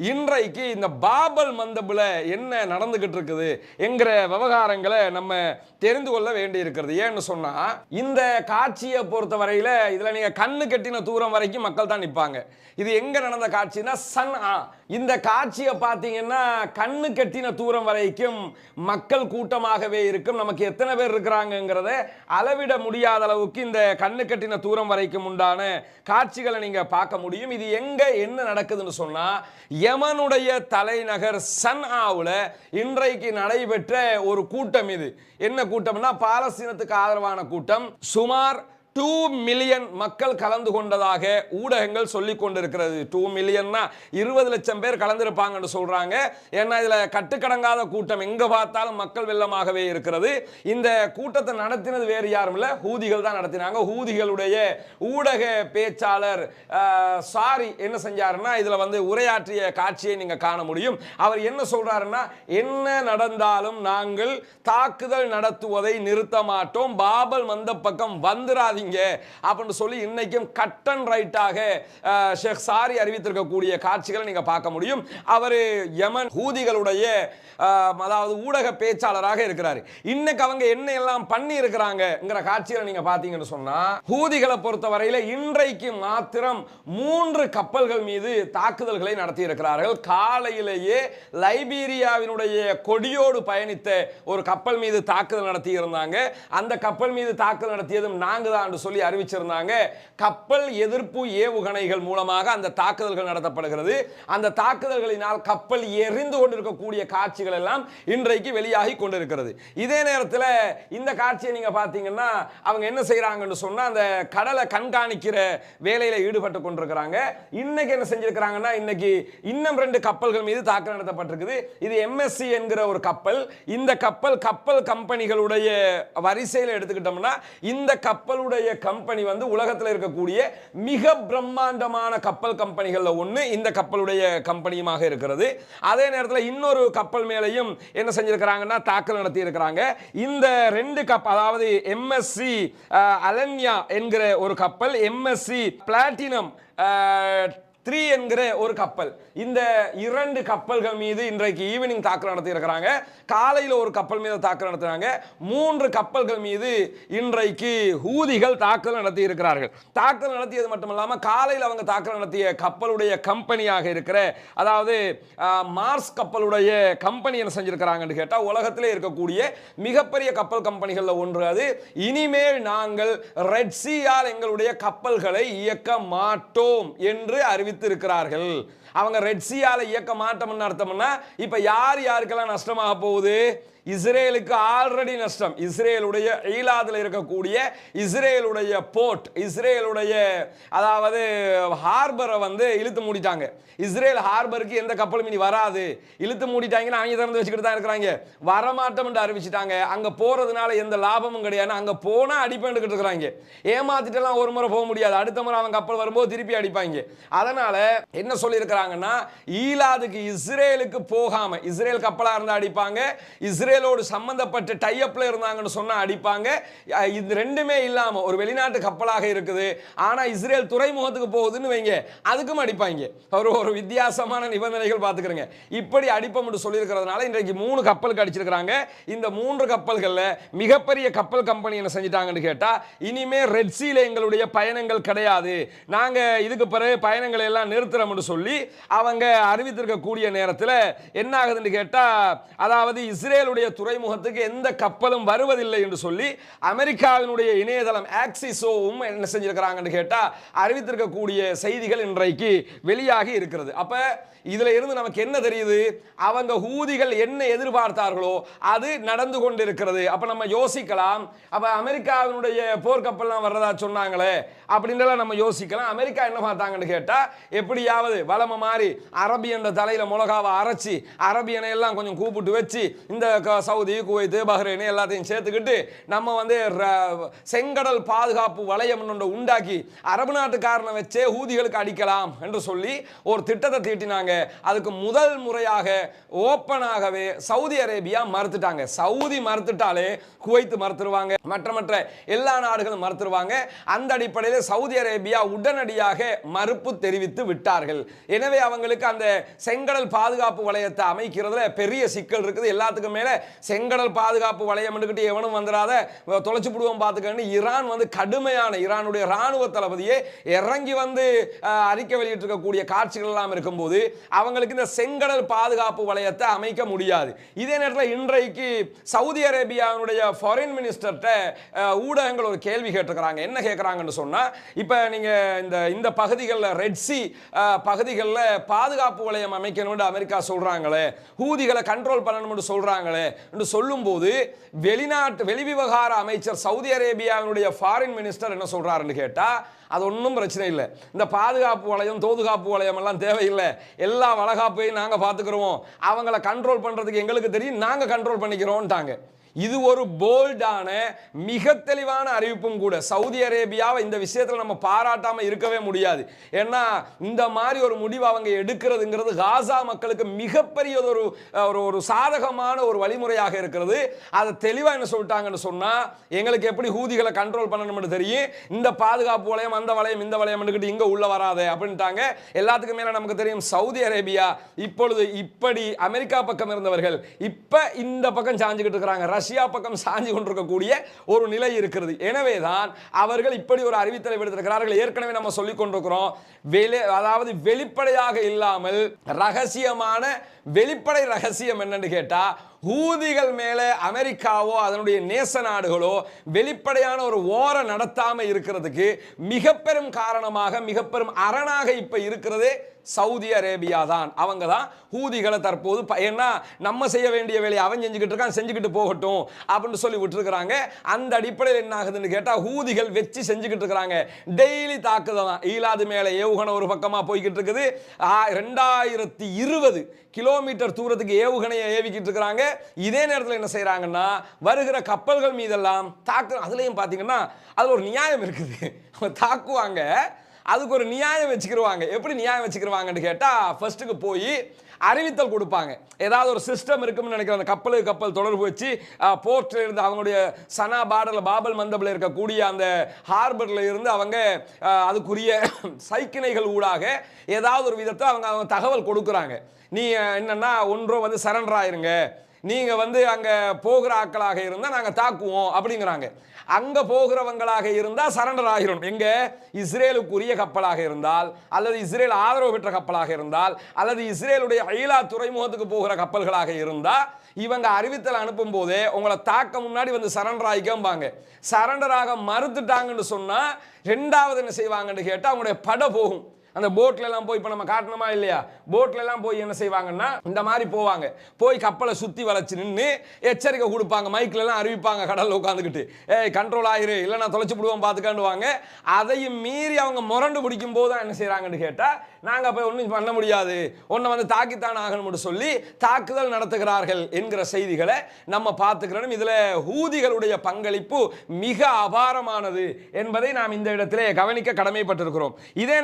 இன்றைக்கு இந்த பாபல் மந்தபில் என்ன நடந்துகிட்டு இருக்குது என்கிற விவகாரங்களை நம்ம தெரிந்து கொள்ள வேண்டி இருக்கிறது ஏன்னு சொன்னால் இந்த காட்சியை பொறுத்த வரையில் இதில் நீங்கள் கண்ணு கட்டின தூரம் வரைக்கும் மக்கள் தான் நிற்பாங்க இது எங்கே நடந்த காட்சினா சன் ஆ. இந்த காட்சியை பார்த்தீங்கன்னா கண்ணு கட்டின தூரம் வரைக்கும் மக்கள் கூட்டமாகவே இருக்கும். நமக்கு எத்தனை பேர் இருக்கிறாங்கங்கிறத அளவிட முடியாத அளவுக்கு இந்த கண்ணு கட்டின தூரம் வரைக்கும் உண்டான காட்சிகளை நீங்கள் பார்க்க முடியும். இது எங்கே என்ன நடக்குதுன்னு சொன்னால் யமனுடைய தலைநகர் சன்ஆவில் இன்றைக்கு நடைபெற்ற ஒரு கூட்டம் இது. என்ன கூட்டம்னா பாலஸ்தீனத்துக்கு ஆதரவான கூட்டம். சுமார் டூ மில்லியன் மக்கள் கலந்து கொண்டதாக ஊடகங்கள் சொல்லி கொண்டிருக்கிறது. டூ மில்லியன்னா இருபது லட்சம் பேர் கலந்திருப்பாங்கன்னு சொல்றாங்க. ஏன்னா இதில் கட்டுக்கடங்காத கூட்டம் எங்க பார்த்தாலும் மக்கள் வெள்ளமாகவே இருக்கிறது. இந்த கூட்டத்தை நடத்தினது வேறு யாரும் இல்லை. ஹூதிகள் தான் நடத்தினாங்க. ஹூதிகளுடைய ஊடக பேச்சாளர் சாரி என்ன செஞ்சாருன்னா இதில் வந்து உரையாற்றிய காட்சியை நீங்கள் காண முடியும். அவர் என்ன சொல்றாருன்னா என்ன நடந்தாலும் நாங்கள் தாக்குதல் நடத்துவதை நிறுத்த மாட்டோம். பாபல் மந்த பக்கம் வந்துராதீங்க அப்படின்னு சொல்லி இன்னைக்கும் கட் அண்ட் ரைட்டாக ஷேக் சாரி அறிவித்திருக்கக்கூடிய காட்சிகளை நீங்கள் பார்க்க முடியும். அவர் யமன் ஹூதிகளுடைய அதாவது ஊடக பேச்சாளராக இருக்கிறார். இன்னைக்கு அவங்க என்ன எல்லாம் பண்ணி இருக்கிறாங்கிற காட்சிகளை நீங்கள் பார்த்தீங்கன்னு சொன்னால் ஹூதிகளை பொறுத்தவரையில இன்றைக்கு மாத்திரம் மூன்று கப்பல்கள் மீது தாக்குதல்களை நடத்தி இருக்கிறார்கள் காலையிலேயே லைபீரியாவினுடைய கொடியோடு பயணித்த ஒரு கப்பல் மீது தாக்குதல் நடத்தி இருந்தாங்க அந்த கப்பல் மீது தாக்குதல் நடத்தியதும் நாங்கள் தான் சொல்லி அறிவிச்சிருந்தாங்க. கப்பல் எதிர்ப்பு ஏவுகணைகள் மூலமாக அந்த தாக்குதல்கள் நடத்தப்படுகிறது. அந்த தாக்குதல்களினால் கப்பல் எரிந்து கொண்டிருக்கக்கூடிய காட்சிகள் எல்லாம் இன்றைக்கு வெளியாகி கொண்டிருக்கிறது. இதே நேரத்தில் இந்த காட்சியை நீங்க பார்த்தீங்கன்னா அவங்க என்ன செய்கிறாங்கன்னு சொன்னால் அந்த கடலை கண்காணிக்கிற வேலையில ஈடுபட்டு கொண்டிருக்கிறாங்க. இன்னைக்கு என்ன செஞ்சிருக்கிறாங்கன்னா இன்னைக்கு இன்னும் ரெண்டு கப்பல்கள் மீது தாக்குதல் நடத்தப்பட்டிருக்குது. இது எம்எஸ்சி என்கிற ஒரு கப்பல். இந்த கப்பல் கப்பல் கம்பெனிகளுடைய வரிசையில் எடுத்துக்கிட்டோம்னா இந்த கப்பலுடைய கம்பெனி வந்து உலகத்தில் இருக்கக்கூடிய மிக பிரம்மாண்டமான கப்பல் கம்பெனிகளில் ஒன்று இந்த கப்பலுடைய கம்பெனியுமாக இருக்கிறது. அதே நேரத்தில் இன்னொரு கப்பல் மேலையும் என்ன செஞ்சிருக்கிறாங்கன்னா தாக்கல் நடத்தி இருக்கிறாங்க இந்த ரெண்டு கப் அதாவது எம்எஸ்சி அலன்யா என்கிற ஒரு கப்பல் எம்எஸ்சி பிளாட்டினம் த்ரீ என்கிற ஒரு கப்பல். இந்த இரண்டு கப்பல்கள் மீது இன்றைக்கு ஈவினிங் தாக்குதல் நடத்தி இருக்கிறாங்க காலையில் ஒரு கப்பல் மீது தாக்குதல் நடத்துறாங்க மூன்று கப்பல்கள் மீது இன்றைக்கு ஹூதிகள் தாக்குதல் நடத்தி இருக்கிறார்கள் தாக்குதல் நடத்தியது மட்டும் இல்லாமல் காலையில் அவங்க தாக்குதல் நடத்திய கப்பலுடைய கம்பெனியாக இருக்கிற அதாவது ஆஹ், மார்ஸ் கப்பலுடைய கம்பெனி என்ன செஞ்சிருக்கிறாங்கன்னு கேட்டால் உலகத்திலே இருக்கக்கூடிய மிகப்பெரிய கப்பல் கம்பெனிகளில் ஒன்று அது. இனிமேல் நாங்கள் ரெட்சியால் எங்களுடைய கப்பல்களை இயக்க மாட்டோம் என்று அறிவி அறிவித்திருக்கிறார்கள். அவங்க ரெட் இயக்க மாட்டோம்னு அர்த்தம்னா இப்ப யார் யாருக்கெல்லாம் நஷ்டமாக போகுது? இஸ்ரேலுக்கு ஆல்ரெடி நஷ்டம். இஸ்ரேலுடைய ஈலாதில் இருக்கக்கூடிய இஸ்ரேலுடைய போர்ட் இஸ்ரேலுடைய அதாவது ஹார்பரை வந்து இழுத்து மூடிட்டாங்க. இஸ்ரேல் ஹார்பருக்கு எந்த கப்பலும் இனி வராது. இழுத்து மூடிட்டாங்கன்னா அவங்க திறந்து வச்சுக்கிட்டு தான் இருக்கிறாங்க. வரமாட்டோம்னு அறிவிச்சிட்டாங்க. அங்கே போகிறதுனால எந்த லாபமும் கிடையாது. அங்கே போனால் அடிப்பேண்டுக்கிட்டு இருக்கிறாங்க. ஏமாத்திட்டெல்லாம் ஒரு முறை போக முடியாது. அடுத்த முறை அவன் கப்பல் வரும்போது திருப்பி அடிப்பாங்க. அதனால் என்ன சொல்லியிருக்கிறாங்கன்னா ஈலாதுக்கு இஸ்ரேலுக்கு போகாம இஸ்ரேல் கப்பலாக இருந்தால் அடிப்பாங்க இஸ்ரேலோடு சம்மந்தப்பட்ட டைஅப்ல இருந்தாங்கன்னு சொன்னால் அடிப்பாங்க. இது ரெண்டுமே இல்லாமல் ஒரு வெளிநாட்டு கப்பலாக இருக்குது ஆனால் இஸ்ரேல் துறைமுகத்துக்கு போகுதுன்னு வைங்க அதுக்கும் அடிப்பாங்க. ஒரு ஒரு வித்தியாசமான நிபந்தனைகள் பார்த்துக்கிறங்க இப்படி அடிப்போம்னு சொல்லியிருக்கிறதுனால இன்றைக்கு மூணு கப்பலுக்கு அடிச்சிருக்கிறாங்க இந்த மூன்று கப்பல்களில் மிகப்பெரிய கப்பல் கம்பெனி என்ன செஞ்சிட்டாங்கன்னு கேட்டால் இனிமே ரெட் சீல எங்களுடைய பயணங்கள் கிடையாது. நாங்கள் இதுக்கு பிறகு பயணங்களை எல்லாம் நிறுத்துறோம்னு சொல்லி அவங்க அறிவித்திருக்கக்கூடிய நேரத்தில் என்ன ஆகுதுன்னு கேட்டால் அதாவது இஸ்ரேலுடைய துறைமுகத்துக்கு எந்த கப்பலும் வருவதில்லை என்று சொல்லி அமெரிக்காவினுடைய இணையதளம் ஆக்சிஸோவும் என்ன செஞ்சிருக்கிறாங்கன்னு கேட்டால் அறிவித்திருக்கக்கூடிய செய்திகள் இன்றைக்கு வெளியாகி இருக்கிறது. அப்போ இதில் இருந்து நமக்கு என்ன தெரியுது? அவங்க ஹூதிகள் என்ன எதிர்பார்த்தார்களோ அது நடந்து கொண்டிருக்கிறது. அப்ப நம்ம யோசிக்கலாம். அப்ப அமெரிக்காவினுடைய போர்க்கப்பல்லாம் வர்றதா சொன்னாங்களே அப்படின்றலாம் நம்ம யோசிக்கலாம். அமெரிக்கா என்ன பார்த்தாங்கன்னு கேட்டா எப்படியாவது வளம மாதிரி அரபியன் தலையில் மிளகாவை அரைச்சி அரபியனை எல்லாம் கொஞ்சம் கூப்பிட்டு வச்சு இந்த க- சவுதி குவைத்து பஹ்ரைனு எல்லாத்தையும் சேர்த்துக்கிட்டு நம்ம வந்து ர- செங்கடல் பாதுகாப்பு வளையம் ஒன்றை உண்டாக்கி அரபு நாட்டுக்காரனை வச்சே ஹூதிகளுக்கு அடிக்கலாம் என்று சொல்லி ஒரு திட்டத்தை தீட்டினாங்க. அதுக்கு முதல் முறையாக ஓப்பனாகவே சவுதி அரேபியா மறுத்துட்டாங்க. சவுதி மறுத்துட்டாலே குவைத்து மறுத்துருவாங்க. மற்ற மற்ற எல்லா நாடுகளும் மறுத்துருவாங்க. அந்த அடிப்படையில் சவுதி அரேபியா உடனடியாக மறுப்பு தெரிவித்து விட்டார்கள். எனவே அவங்களுக்கு அந்த செங்கடல் பாதுகாப்பு வளையத்தை அமைக்கிறதுல பெரிய சிக்கல் இருக்குது. எல்லாத்துக்கும் மேல செங்கடல் பாதுகாப்பு வளையம் எடுக்கிட்டு எவனும் வந்துடாத தொலைச்சு விடுவோம் பார்த்துக்கன்னு ஈரான் வந்து கடுமையான ஈரானுடைய ராணுவ தளபதியே இறங்கி வந்து அறிக்கை வெளியிட்டிருக்கக்கூடிய காட்சிகள் எல்லாம் இருக்கும்போது அவங்களுக்கு இந்த செங்கடல் பாதுகாப்பு வளையத்தை அமைக்க முடியாது. இதே நேரத்தில் இன்றைக்கு சவுதி அரேபியாவினுடைய ஃபாரின் மினிஸ்டர்கிட்ட ஊடகங்கள் ஒரு கேள்வி கேட்டிருக்கிறாங்க. என்ன கேட்குறாங்கன்னு சொன்னால் இப்போ நீங்க இந்த இந்த பகுதிகளில் ரெட்சி பகுதிகளில் பாதுகாப்பு வளையம் அமைக்கணும்னு அமெரிக்கா சொல்கிறாங்களே ஹூதிகளை கண்ட்ரோல் பண்ணணும்னு சொல்கிறாங்களே என்று சொல்லும்போது வெளிநாட்டு வெளிவிவகார அமைச்சர் சவுதி அரேபியாவினுடைய ஃபாரின் மினிஸ்டர் என்ன சொல்கிறாருன்னு கேட்டால் அது ஒன்றும் பிரச்சனை இல்லை. இந்த பாதுகாப்பு வளையம் தோதுகாப்பு வளையம் எல்லாம் தேவையில்லை. எல்லா வளகாப்பையும் நாங்கள் பார்த்துக்கிறோம் அவங்கள கண்ட்ரோல் பண்ணுறதுக்கு எங்களுக்கு தெரியும் நாங்கள் கண்ட்ரோல் பண்ணிக்கிறோன்ட்டாங்க இது ஒரு போல்டான மிக தெளிவான அறிவிப்பும் கூட. சவுதி அரேபியாவை இந்த விஷயத்தில் நம்ம பாராட்டாமல் இருக்கவே முடியாது. ஏன்னா இந்த மாதிரி ஒரு முடிவு அவங்க எடுக்கிறதுங்கிறது காசா மக்களுக்கு மிகப்பெரிய ஒரு ஒரு ஒரு சாதகமான ஒரு வழிமுறையாக இருக்கிறது. அதை தெளிவாக என்ன சொல்லிட்டாங்கன்னு சொன்னால் எங்களுக்கு எப்படி ஹூதிகளை கண்ட்ரோல் பண்ணணும்னு தெரியும். இந்த பாதுகாப்பு வளையம் அந்த வளையம் இந்த வளையம் இங்கே உள்ளே வராதே அப்படின்ட்டாங்க. எல்லாத்துக்கும் மேலே நமக்கு தெரியும் சவுதி அரேபியா இப்பொழுது இப்படி அமெரிக்கா பக்கம் இருந்தவர்கள் இப்போ இந்த பக்கம் சாஞ்சுக்கிட்டு இருக்கிறாங்க. ரஷ்யா பக்கம் சாஞ்சு கொண்டிருக்கக்கூடிய ஒரு நிலை இருக்கிறது. எனவே தான் அவர்கள் இப்படி ஒரு அறிவித்தலை விடுத்திருக்கிறார்கள். ஏற்கனவே நம்ம சொல்லிக் கொண்டிருக்கிறோம். வெளி அதாவது வெளிப்படையாக இல்லாமல் ரகசியமான வெளிப்படை ரகசியம் என்னன்னு கேட்டால் ஹூதிகள் மேலே அமெரிக்காவோ அதனுடைய நேச நாடுகளோ வெளிப்படையான ஒரு ஓர நடத்தாமல் இருக்கிறதுக்கு மிக பெரும் காரணமாக மிக பெரும் அரணாக இப்போ இருக்கிறதே சவுதி அரேபியா தான். அவங்க தான் ஹூதிகளை தற்போது ப- ஏன்னா நம்ம செய்ய வேண்டிய வேலையை அவன் செஞ்சுக்கிட்டு இருக்கான் செஞ்சுக்கிட்டு போகட்டும் அப்படின்னு சொல்லி விட்டுருக்குறாங்க. அந்த அடிப்படையில் என்ன ஆகுதுன்னு கேட்டால் ஹூதிகள் வச்சு செஞ்சுக்கிட்டு இருக்கிறாங்க. டெய்லி தாக்குதல் தான். ஈலாது மேலே ஏவுகணை ஒரு பக்கமாக போய்கிட்டு இருக்குது. ரெண்டாயிரத்தி இருபது கிலோமீட்டர் தூரத்துக்கு ஏவுகணையை ஏவிக்கிட்டு இருக்கிறாங்க. இதே நேரத்தில் என்ன செய்கிறாங்கன்னா வருகிற கப்பல்கள் மீதெல்லாம் தாக்கு அதுலேயும் பார்த்தீங்கன்னா அதில் ஒரு நியாயம் இருக்குது. அவங்க தாக்குவாங்க அதுக்கு ஒரு நியாயம் வச்சுக்கிருவாங்க. எப்படி நியாயம் வச்சுக்கிடுவாங்கன்னு கேட்டால் ஃபர்ஸ்ட்டுக்கு போய் அறிவித்தல் கொடுப்பாங்க. ஏதாவது ஒரு சிஸ்டம் இருக்கும்னு நினைக்கிறேன் அந்த கப்பலுக்கு கப்பல் தொடர்பு வச்சு போர்ட்டில் இருந்து அவங்களுடைய சனா பார்டரில் பாபல் மந்தபில் இருக்கக்கூடிய அந்த ஹார்பரில் இருந்து அவங்க அதுக்குரிய சைக்கிணைகள் ஊடாக ஏதாவது ஒரு விதத்தை அவங்க அவங்க தகவல் கொடுக்குறாங்க. நீ என்னென்னா என்னன்னா ஒன்றோ வந்து சரண்டர் ஆயிருங்க. நீங்கள் வந்து அங்கே போகிற ஆட்களாக இருந்தால் நாங்கள் தாக்குவோம் அப்படிங்கிறாங்க. அங்கே போகிறவங்களாக இருந்தால் சரண்டர் ஆகிரும் எங்கே? இஸ்ரேலுக்குரிய கப்பலாக இருந்தால் அல்லது இஸ்ரேல் ஆதரவு பெற்ற கப்பலாக இருந்தால் அல்லது இஸ்ரேலுடைய ஐலா துறைமுகத்துக்கு போகிற கப்பல்களாக இருந்தால் இவங்க அறிவித்தல் அனுப்பும் போதே உங்களை தாக்க முன்னாடி வந்து சரண்டர் ஆகிக்கம்பாங்க. சரண்டராக மறுத்துட்டாங்கன்னு சொன்னால் ரெண்டாவது என்ன செய்வாங்கன்னு கேட்டால் அவங்களுடைய படை போகும். அந்த போட்ல எல்லாம் போய் இப்போ நம்ம காட்டணுமா இல்லையா? போட்ல எல்லாம் போய் என்ன செய்வாங்கன்னா இந்த மாதிரி போவாங்க. போய் கப்பலை சுத்தி வளைச்சு நின்று எச்சரிக்கை கொடுப்பாங்க. மைக்ல எல்லாம் அறிவிப்பாங்க கடல்ல உட்காந்துக்கிட்டு ஏய் கண்ட்ரோல் ஆயிரு. இல்லை நான் தொலைச்சு விடுவோம் பார்த்துக்காண்டுவாங்க அதையும் மீறி அவங்க முரண்டு பிடிக்கும் போது தான் என்ன செய்கிறாங்கன்னு கேட்டால் நாங்கள் போய் ஒன்றும் பண்ண முடியாது. ஒன்றை வந்து தாக்கித்தான் ஆகணும்னு சொல்லி தாக்குதல் நடத்துகிறார்கள் என்கிற செய்திகளை நம்ம பார்த்துக்கிறோம். இதில் ஹூதிகளுடைய பங்களிப்பு மிக அபாரமானது என்பதை நாம் இந்த இடத்திலே கவனிக்க கடமைப்பட்டிருக்கிறோம். இதே